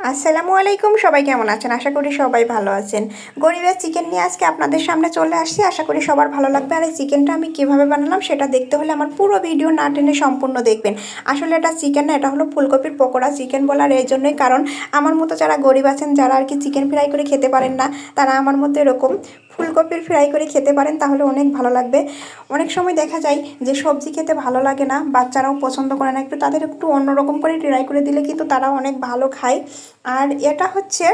আসসালামু আলাইকুম, সবাই কেমন আছেন? আশা করি সবাই ভালো আছেন। গরিবের চিকেন নিয়ে আজকে আপনাদের সামনে চলে আসছি। আশা করি সবার ভালো লাগবে। আর এই চিকেনটা আমি কীভাবে বানালাম সেটা দেখতে হলে আমার পুরো ভিডিও না টেনে সম্পূর্ণ দেখবেন। আসলে এটা চিকেন না, এটা হলো ফুলকপির পকোড়া চিকেন বলার এই জন্যই। কারণ আমার মতো যারা গরিব আছেন, যারা আর কি চিকেন ফ্রাই করে খেতে পারেন না, তারা আমার মতো এরকম ফুলকপির ফ্রাই করে খেতে পারেন, তাহলে অনেক ভালো লাগবে। অনেক সময় দেখা যায় যে সবজি খেতে ভালো লাগে না, বাচ্চারাও পছন্দ করে না, একটু তাদের একটু অন্যরকম করে ট্রাই করে দিলে কিন্তু তারা অনেক ভালো খায়। আর এটা হচ্ছে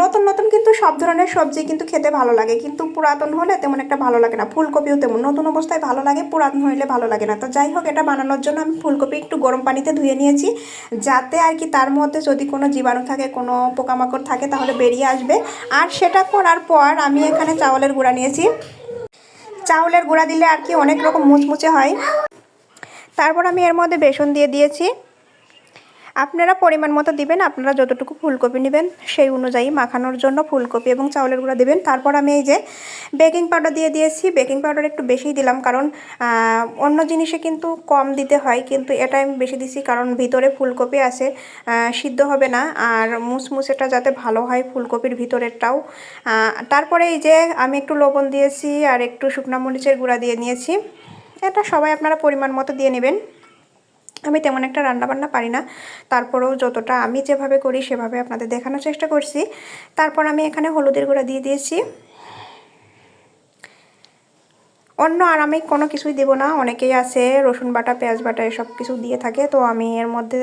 নতুন নতুন কিন্তু সব ধরনের সবজি কিন্তু খেতে ভালো লাগে। কিন্তু পুরাতন হলে তেমন একটা ভালো লাগে না। ফুলকপিও তেমন। নতুন অবস্থায় ভালো লাগে, পুরাতন হইলে ভালো লাগে না। তো যাই হোক, এটা বানানোর জন্য আমি ফুলকপি একটু গরম পানিতে ধুয়ে নিয়েছি। যাতে আর কি তার মধ্যে যদি কোনো জীবাণু থাকে, কোনো পোকামাকড় থাকে, তাহলে বেরিয়ে আসবে। আর সেটা করার পর আমি এখানে চাউলের গুঁড়া নিয়েছি। চাউলের গুঁড়া দিলে আর কি অনেক রকম মুচমুচে হয়। তারপর আমি এর মধ্যে বেসন দিয়ে দিয়েছি। আপনারা পরিমাণ মতো দিবেন, আপনারা যতটুকু ফুলকপি নেবেন সেই অনুযায়ী মাখানোর জন্য ফুলকপি এবং চাউলের গুঁড়া দেবেন। তারপর আমি এই যে বেকিং পাউডার দিয়ে দিয়েছি, বেকিং পাউডার একটু বেশিই দিলাম কারণ অন্য জিনিসে কিন্তু কম দিতে হয়, কিন্তু এটা আমি বেশি দিছি কারণ ভিতরে ফুলকপি আছে সিদ্ধ হবে না আর মুসমুসেটা যাতে ভালো হয় ফুলকপির ভিতরেরটাও। তারপরে এই যে আমি একটু লবণ দিয়েছি আর একটু শুকনা মরিচের গুঁড়া দিয়ে নিয়েছি। এটা সবাই আপনারা পরিমাণ মতো দিয়ে নেবেন। আমি তেমন একটা রান্নাবান্না পারি না। তারপরেও যতটা আমি যেভাবে করি, সেভাবে আপনাদের দেখানোর চেষ্টা করছি। তারপর আমি এখানে হলুদের গুঁড়া দিয়ে দিয়েছি। অন্য আর আমি কোনো কিছুই দেবো না। অনেকেই আছে, রসুন বাটা, পেঁয়াজ বাটা, এসব কিছু দিয়ে থাকে। তো আমি এর মধ্যে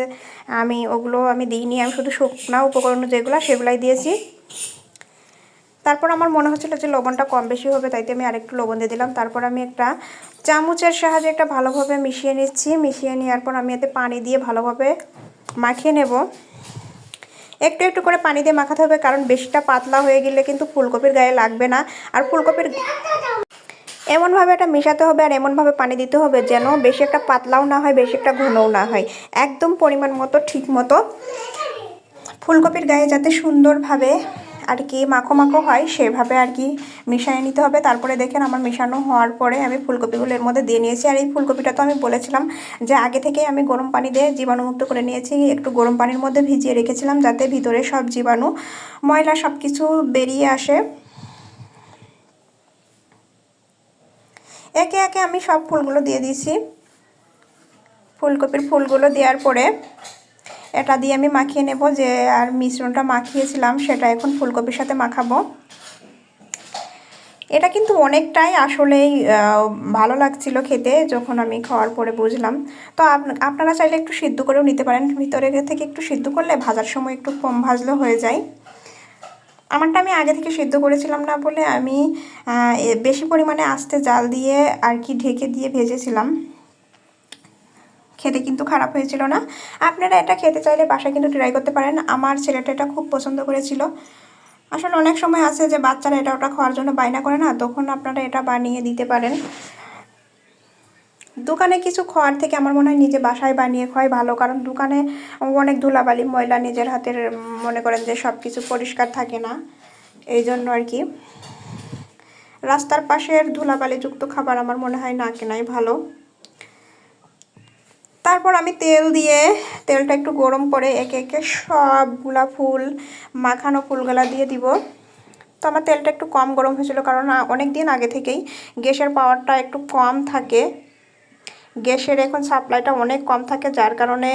আমি ওগুলো আমি দিইনি। আমি শুধু শুকনা উপকরণ যেগুলো, সেগুলাই দিয়েছি। তারপর আমার মনে হচ্ছিল যে লবণটা কম বেশি হবে তাইতে আমি আরেকটু লবণ দিয়ে দিলাম। তারপর আমি একটা চামচের সাহায্যে একটা ভালোভাবে মিশিয়ে নিচ্ছি। মিশিয়ে নেওয়ার পর আমি এতে পানি দিয়ে ভালোভাবে মাখিয়ে নেব। একটু একটু করে পানি দিয়ে মাখাতে হবে, কারণ বেশিটা পাতলা হয়ে গেলে কিন্তু ফুলকপির গায়ে লাগবে না। আর ফুলকপির এমনভাবে এটা মেশাতে হবে আর এমনভাবে পানি দিতে হবে যেন বেশি একটা পাতলাও না হয়, বেশি একটা ঘনও না হয়। একদম পরিমাণ মতো, ঠিক মতো। ফুলকপির গায়ে যাতে সুন্দরভাবে আর কি মাখো মাখো হয়, সেভাবে আর কি মিশিয়ে নিতে হবে। তারপরে দেখেন আমার মেশানো হওয়ার পরে আমি ফুলকপিগুলো এর মধ্যে দিয়ে নিয়েছি। আর এই ফুলকপিটা তো আমি বলেছিলাম যে আগে থেকেই আমি গরম পানি দিয়ে জীবাণুমুক্ত করে নিয়েছি। একটু গরম পানির মধ্যে ভিজিয়ে রেখেছিলাম যাতে ভিতরে সব জীবাণু, ময়লা সব কিছু বেরিয়ে আসে। একে একে আমি সব ফুলগুলো দিয়ে দিয়েছি। ফুলকপির ফুলগুলো দেওয়ার পরে এটা দিয়ে আমি মাখিয়ে নেব যে, আর মিশ্রণটা মাখিয়েছিলাম, সেটা এখন ফুলকপির সাথে মাখাবো। এটা কিন্তু অনেকটাই আসলেই ভালো লাগছিল খেতে যখন আমি খাওয়ার পরে বুঝলাম। তো আপনারা চাইলে একটু সিদ্ধ করেও নিতে পারেন। ভিতরে থেকে একটু সিদ্ধ করলে ভাজার সময় একটু কম ভাজলে হয়ে যায়। আমারটা আমি আগে থেকে সিদ্ধ করেছিলাম না বলে আমি বেশি পরিমাণে আস্তে জাল দিয়ে আর কি ঢেকে দিয়ে ভেজেছিলাম। খেতে কিন্তু খারাপ হয়েছিল না। আপনারা এটা খেতে চাইলে বাসায় কিন্তু ট্রাই করতে পারেন। আমার ছেলেটা এটা খুব পছন্দ করেছিল। আসলে অনেক সময় আছে যে বাচ্চারা এটা ওটা খাওয়ার জন্য বায়না করে না, তখন আপনারা এটা বানিয়ে দিতে পারেন। দোকানে কিছু খাওয়ার থেকে আমার মনে হয় নিজে বাসায় বানিয়ে খাওয়াই ভালো, কারণ দোকানে অনেক ধুলাবালি, ময়লা নিজের হাতের মনে করেন যে সব কিছু পরিষ্কার থাকে না। এই জন্য আর কি। রাস্তার পাশের ধুলাবালিযুক্ত খাবার আমার মনে হয় না কেনাই ভালো। তারপর আমি তেল দিয়ে, তেলটা একটু গরম করে একে একে সবগুলা ফুল, মাখানো ফুলগুলা দিয়ে দিব। তো আমার তেলটা একটু কম গরম হয়েছিল কারণ অনেক দিন আগে থেকেই গ্যাসের পাওয়ারটা একটু কম থাকে। গ্যাসের এখন সাপ্লাইটা অনেক কম থাকে, যার কারণে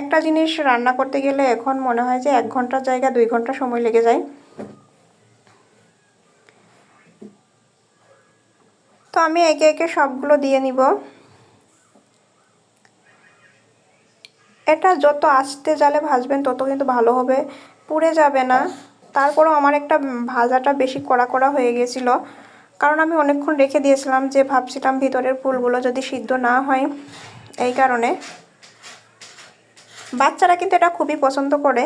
একটা জিনিস রান্না করতে গেলে এখন মনে হয় যে এক ঘণ্টার জায়গা, দুই ঘণ্টা সময় লেগে যায়। তো আমি একে একে সবগুলো দিয়ে নিব। এটা যত আস্তে জালে ভাজবেন তত কিন্তু ভালো হবে। পুড়ে যাবে না। তারপরেও আমার একটা ভাজাটা বেশি কড়া কড়া হয়ে গেছিল। কারণ আমি অনেকক্ষণ রেখে দিয়েছিলাম যে ভাবছিলাম ভিতরের ফুলগুলো যদি সিদ্ধ না হয় এই কারণে। বাচ্চারা কিন্তু এটা খুবই পছন্দ করে।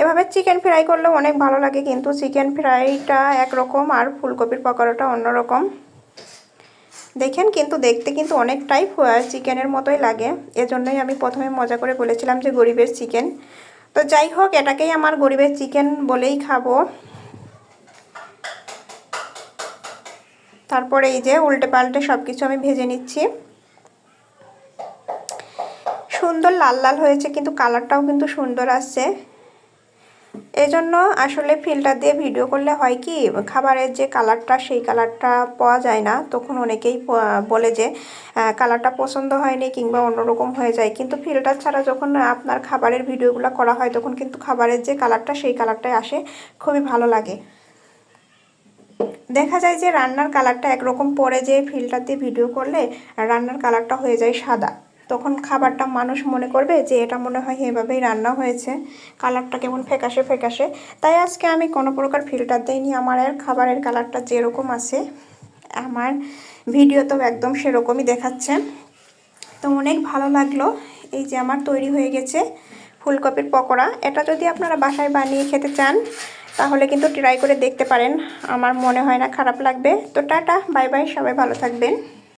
এভাবে চিকেন ফ্রাই করলেও অনেক ভালো লাগে, কিন্তু চিকেন ফ্রাইটা একরকম আর ফুলকপির পকোড়াটা অন্যরকম। দেখেন কিন্তু দেখতে কিন্তু অনেকটাই চিকেনের মতোই লাগে। এজন্যই আমি প্রথমে মজা করে বলেছিলাম যে গরিবের চিকেন। তো যাই হোক, এটাকেই আমার গরিবের চিকেন বলেই খাব। তারপরে এই যে উল্টে পাল্টে সব কিছু আমি ভেজে নিচ্ছি। সুন্দর লাল লাল হয়েছে, কিন্তু কালারটাও কিন্তু সুন্দর আসছে। এজন্য আসলে ফিল্টার দিয়ে ভিডিও করলে হয় কি, খাবারের যে কালারটা সেই কালারটা পাওয়া যায় না। তখন অনেকেই বলে যে কালারটা পছন্দ হয়নি কিংবা অন্যরকম হয়ে যায়। কিন্তু ফিল্টার ছাড়া যখন আপনার খাবারের ভিডিওগুলো করা হয়, তখন কিন্তু খাবারের যে কালারটা সেই কালারটাই আসে। খুবই ভালো লাগে। দেখা যায় যে, রান্নার কালারটা একরকম পরে যে, ফিল্টার দিয়ে ভিডিও করলে রান্নার কালারটা হয়ে যায় সাদা। তখন খাবারটা মানুষ মনে করবে যে এটা মনে হয় এভাবেই রান্না হয়েছে, কালারটা কেমন ফ্যাকাশে ফ্যাকাশে। তাই আজকে আমি কোনো প্রকার ফিল্টার দিইনি, আমার আর খাবারের কালারটা যেরকম আছে, আমার ভিডিও তো একদম সেরকমই দেখাচ্ছে। তো অনেক ভালো লাগল, এই যে আমার তৈরি হয়ে গেছে ফুলকপির পকোড়া। এটা যদি আপনারা বাসায় বানিয়ে খেতে চান, তাহলে কিন্তু ট্রাই করে দেখতে পারেন, আমার মনে হয় না খারাপ লাগবে। তো টাটা বাই বাই সবাই ভালো থাকবেন।